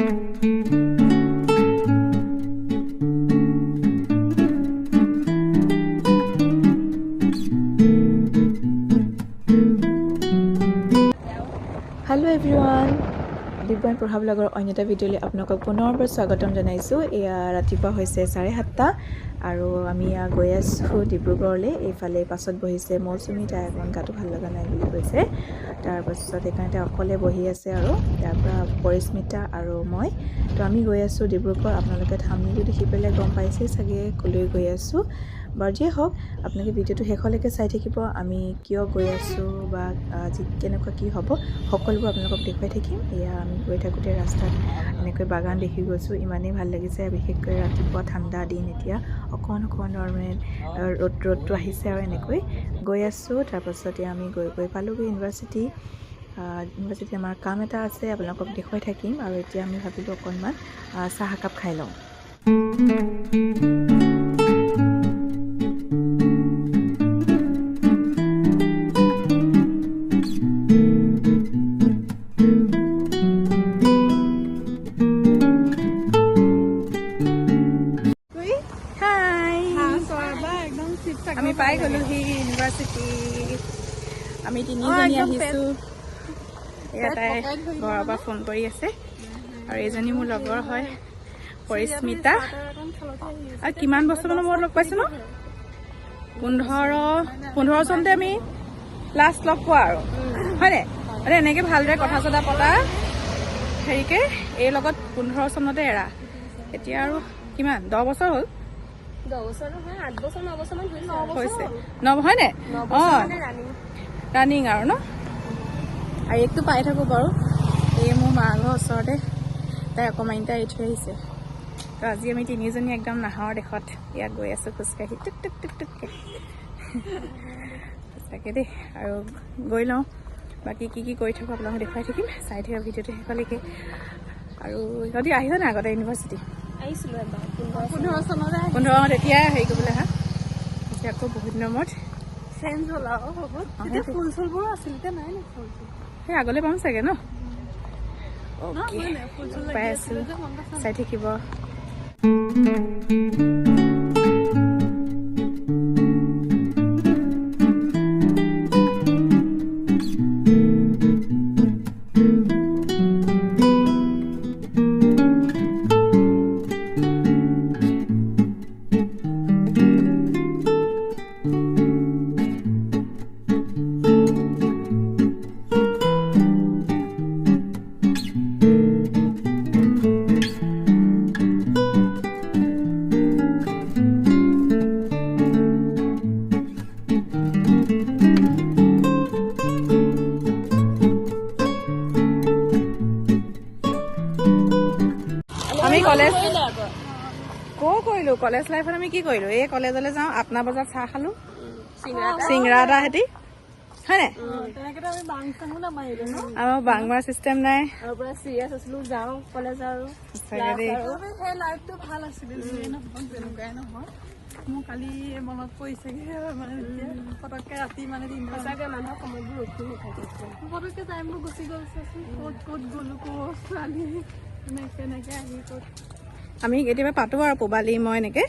Música প্ৰভাৱ লগৰ অন্য এটা ভিডিঅ'লৈ আপোনালোকক পুনৰবাৰ স্বাগতম জনাইছোঁ। এয়া ৰাতিপুৱা হৈছে চাৰে সাতটা আৰু আমি এয়া গৈ আছোঁ ডিব্ৰুগড়লৈ। এইফালে পাছত বহিছে মৌচুমী তাই অকণমান গাটো ভাল লগা নাই বুলি কৈছে। তাৰপাছত সেইকাৰণে তাই অকলে বহি আছে আৰু তাৰপৰা পৰিস্মিতা আৰু মই। তো আমি গৈ আছোঁ ডিব্ৰুগড়। আপোনালোকে থামনিটো দেখি পেলাই গম পাইছেই চাগে কলৈ গৈ আছোঁ। বাৰু যিয়ে হওক আপোনালোকে ভিডিঅ'টো শেষলৈকে চাই থাকিব আমি কিয় গৈ আছোঁ বা আজি কেনেকুৱা কি হ'ব সকলোবোৰ আপোনালোকক দেখুৱাই থাকিম। এয়া আমি গৈ থাকোঁতে ৰাস্তাত এনেকৈ বাগান দেখি গৈছোঁ ইমানেই ভাল লাগিছে বিশেষকৈ ৰাতিপুৱা ঠাণ্ডা দিন এতিয়া অকণ অকণ নৰ্মেল ৰ'দ ৰ'দটো আহিছে আৰু এনেকৈ গৈ আছোঁ। তাৰপাছতে আমি গৈ গৈ পালোঁগৈ ইউনিভাৰ্চিটি ইউনিভাৰ্চিটি আমাৰ কাম এটা আছে আপোনালোকক দেখুৱাই থাকিম আৰু এতিয়া আমি ভাবিলোঁ অকণমান চাহ একাপ খাই লওঁ। পাই গ'লোহি ইউনিভাৰ্চিটি আমি তিনিজনী আহিছোঁ। এয়া তাই ঘৰৰ পৰা ফোন কৰি আছে। আৰু এইজনী মোৰ লগৰ হয় পৰিস্মিতা। আৰু কিমান বছৰমানৰ মূৰত লগ পাইছোঁ ন পোন্ধৰ পোন্ধৰ চনতে আমি লাষ্ট লগ পোৱা আৰু। হয়নে মানে এনেকৈ ভালদৰে কথা চথা পতা হেৰিকে এই লগত পোন্ধৰ চনতে এৰা। এতিয়া আৰু কিমান? দহ বছৰ হ'ল? হৈছে। ন হয়নে? অঁ। ৰানিং আৰু ন? আৰু একটো পাই থাকোঁ বাৰু। এই মোৰ মা ঘৰৰ ওচৰতে। তাই অকণমানিটা এৰি থৈ আহিছে। তো আজি আমি তিনিজনী একদম নাহৰ দেশত। ইয়াত গৈ আছোঁ খোজকাঢ়ি। টুক টুক টুক টুককৈ সঁচাকৈ দেই। আৰু গৈ লওঁ। বাকী কি কি কৰি থাকোঁ আপোনালোকক দেখুৱাই থাকিম। চাই থাকিব ভিডিঅ'টো শেষলৈকে আৰু সিহঁতি আহিছে নাই আগতে ইউনিভাৰ্চিটি আহিছিলো এবাৰ। পোন্ধৰ চনতে পোন্ধৰ তেতিয়াই হেৰি কৰিবলৈ আহা এতিয়া আকৌ বহুত দিনৰ মূৰত চেঞ্জ হ'ল আৰু বহুত অ, তেতিয়া সেইটো। ফুল চুলবোৰ আছিল এতিয়া নাই নে ফুল চুল? সেই আগলৈ পাম চাগে ন? পাই আছিলে চাই থাকিব। কৰিলোঁ কলেজ লাইফত আমি কি কৰিলোঁ? এই কলেজলৈ যাওঁ আঠনা বজাত চাহ খালোঁ। চিংৰা এটা। হেঁতি। হয়নে তেনেকেতো আমি বাং চাঙো নামাৰিলো ন? আমাৰ বাংমাৰ চিষ্টেম নাই। আৰু পুৰা চিৰিয়াছ আছিলো যাওঁ কলেজ আৰু সঁচাকৈ দেই। সেই লাইফটো ভাল আছিলে যিয়ে নহওক যেনেকুৱাই নহওক। মোৰ কালি মনত পৰিছেগে মানে এতিয়া পটককে ৰাতি মানে দিন সঁচাকে মানুহৰ সময়বোৰ ৰখি নাথাকে পটককে টাইমবোৰ গুচি গ'ল চাচোন ক'ত ক'ত গ'লো ক'ত ছোৱালী এনেকে এনেকে আহি ক'ত আমি কেতিয়াবা পাতোঁ আৰু পোবালি মই এনেকৈ।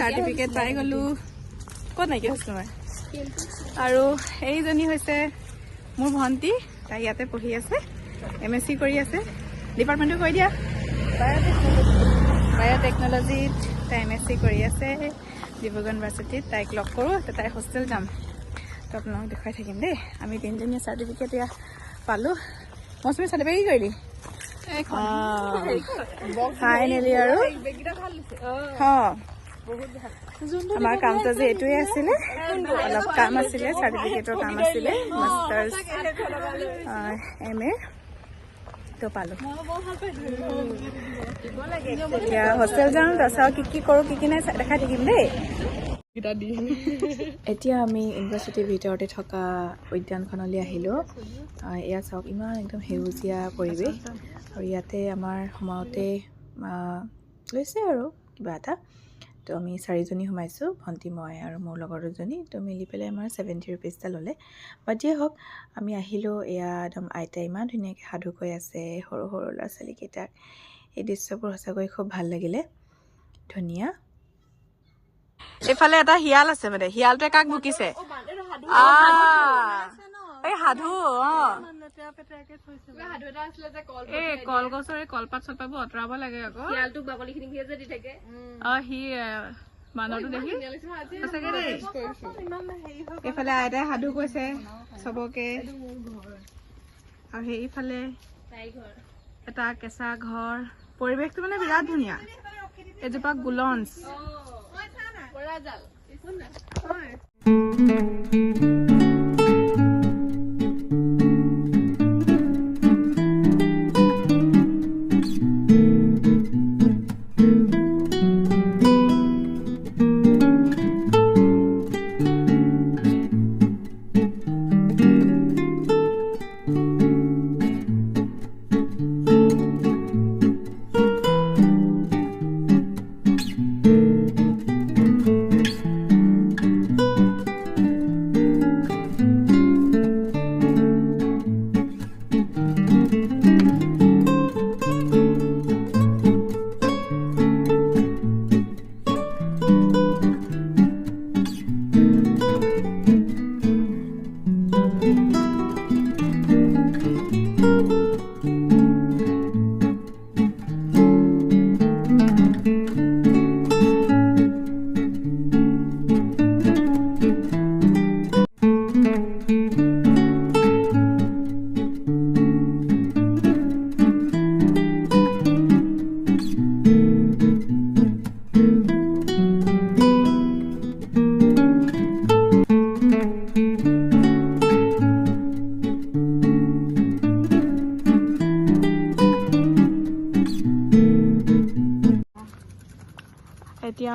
চাৰ্টিফিকেট পাই ক'ত নাইকিয়া হৈছিলোঁ মই আৰু এইজনী হৈছে মোৰ ভণ্টি তাই ইয়াতে পঢ়ি আছে। এম এছ চি কৰি আছে। ডিপাৰ্টমেণ্টটো কৈ দিয়া। বায়'টেকনলজিত তাই এম এছ চি কৰি আছে। ডিব্ৰুগড় ইউনিভাৰ্চিটিত তাইক লগ কৰোঁ তো তাই হোষ্টেল যাম। তো আপোনালোকক দেখুৱাই থাকিম দেই। আমি তিনিজনীয়ে চাৰ্টিফিকেট এয়া পালোঁ। মৌচুমী চাৰ্টিফিকেট কি কৰিলি ফাইনেলি আৰু? আমাৰ কামটো যে এইটোৱে আছিলে। অলপ কাম আছিলে চাৰ্টিফিকেটৰ কাম আছিলে। Masters M A. তো পালোঁ। এতিয়া হোষ্টেল যাওঁ তাৰপিছত কি কি কৰোঁ কি কি নাই দেখাই থাকিম দেই। এতিয়া আমি ইউনিভাৰ্চিটিৰ ভিতৰতে থকা উদ্যানখনলৈ আহিলোঁ। আহ, এয়া চাওক ইমান একদম সেউজীয়া পৰিৱেশ। আৰু ইয়াতে আমাৰ সোমাওঁতে আহ, লৈছে আৰু কিবা এটা। তো আমি চাৰিজনী সোমাইছোঁ ভণ্টি মই আৰু মোৰ লগৰ দুজনী। তো মিলি পেলাই আমাৰ ছেভেণ্টি ৰুপিজ এটা ল'লে। বাট যিয়ে হওক আমি আহিলোঁ এয়া একদম আইতাই ইমান ধুনীয়াকৈ সাধু কৈ আছে সৰু সৰু ল'ৰা ছোৱালীকেইটাক এই দৃশ্যবোৰ সঁচাকৈ খুব ভাল লাগিলে। ধুনীয়া। এইফালে এটা শিয়াল আছে মানে শিয়ালটোৱে কাক ভুকিছে? এই সাধু অ। এই কলগছৰ এই কলপাত চলপাতবোৰ আঁতৰাব লাগে আকৌ। অ সি বান্দৰটো দেখি। সঁচাকে দেই। এইফালে আইতাই সাধু কৈছে চবকে। আৰু সেইফালে তাই ঘৰ। এটা কেঁচা ঘৰ। পৰিৱেশটো মানে বিৰাট ধুনীয়া। এজোপা গুলঞ্চ। বৰা জাল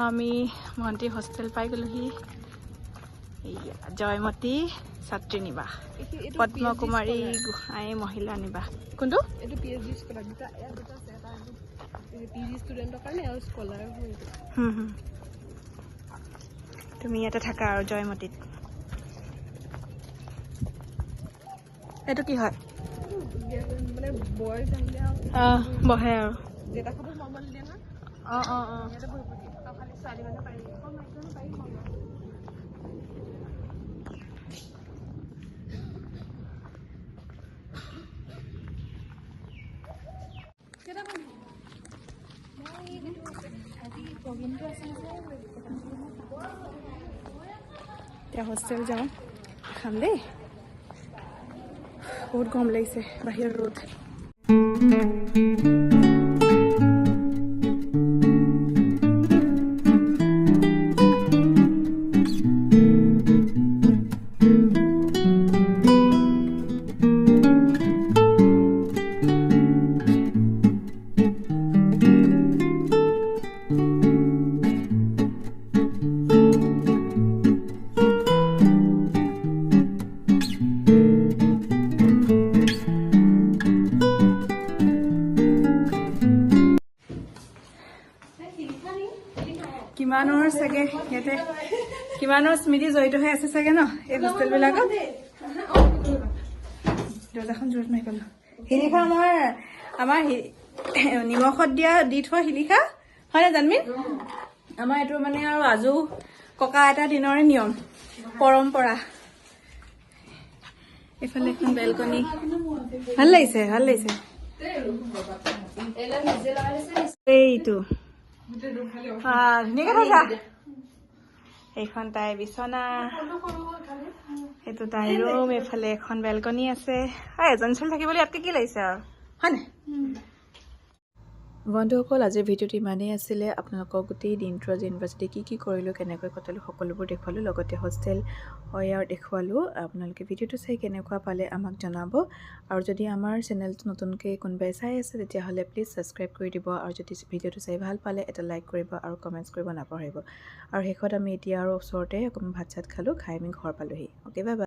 আমি ভণ্টি হোষ্টেল পাই গ'লোহি। জয়মতী ছাত্ৰী নিবাস পদ্মকুমাৰী গোহাঁই মহিলা নিবাস কোনটো? এইটো পি এইচ ডি স্কলাৰ দুটা ইয়াত দুটা আছে এটা পি জি ষ্টুডেণ্টৰ কাৰণে আৰু স্কলাৰ হয় হুম, হুম। তুমি ইয়াতে থাকা আৰু জয়মতীত। এইটো কি হয়? আহিলে আৰু আহ, বহে আৰু। এতিয়া হোষ্টেল যাওঁ খাম দেই বহুত গৰম লাগিছে বাহিৰৰ ৰ'দ কিমানৰ চাগে? ইয়াতে। কিমানৰ স্মৃতি জড়িত হৈ আছে চাগে ন? এই হোষ্টেলবিলাকত? দৰ্জাখন জোৰত মাৰি পেলালো শিলিখা আমাৰ আমাৰ নিমখত দিয়া দি থোৱা শিলিখা। হয়নে জানমিন আমাৰ এইটো মানে আৰু আজু ককা এটা দিনৰে নিয়ম পৰম্পৰা। এইফালে এখন বেলকনি। ভাল লাগিছে ভাল লাগিছে। এইটো। ধুনীয়াকে থৈছা। এইখন তাই বিচনা সেইটো তাই ৰুম এইফালে এখন বেলকনি আছে। আৰু এজন ছোৱালী থাকিবলৈ ইয়াতকে কি লাগিছে আৰু? হয়নে? বন্ধুসকল আজিৰ ভিডিঅ'টো ইমানেই আছিলে। আপোনালোকক গোটেই দিনটো আজি ইউনিভাৰ্চিটি কি কি কৰিলোঁ কেনেকৈ কটালোঁ সকলোবোৰ দেখুৱালোঁ লগতে হোষ্টেল ইয়াৰ দেখুৱালোঁ। আপোনালোকে ভিডিঅ'টো চাই কেনেকুৱা পালে আমাক জনাব। আৰু যদি আমাৰ চেনেলটো নতুনকৈ কোনোবাই চাই আছে তেতিয়াহ'লে প্লিজ ছাবস্ক্ৰাইব কৰি দিব। আৰু যদি ভিডিঅ'টো চাই ভাল পালে এটা লাইক কৰিব আৰু কমেণ্টছ কৰিব নাপাহৰিব। আৰু শেষত আমি এতিয়া আৰু ওচৰতে অকণমান ভাত চাত খালোঁ খাই আমি ঘৰ পালোহি। Okay bye bye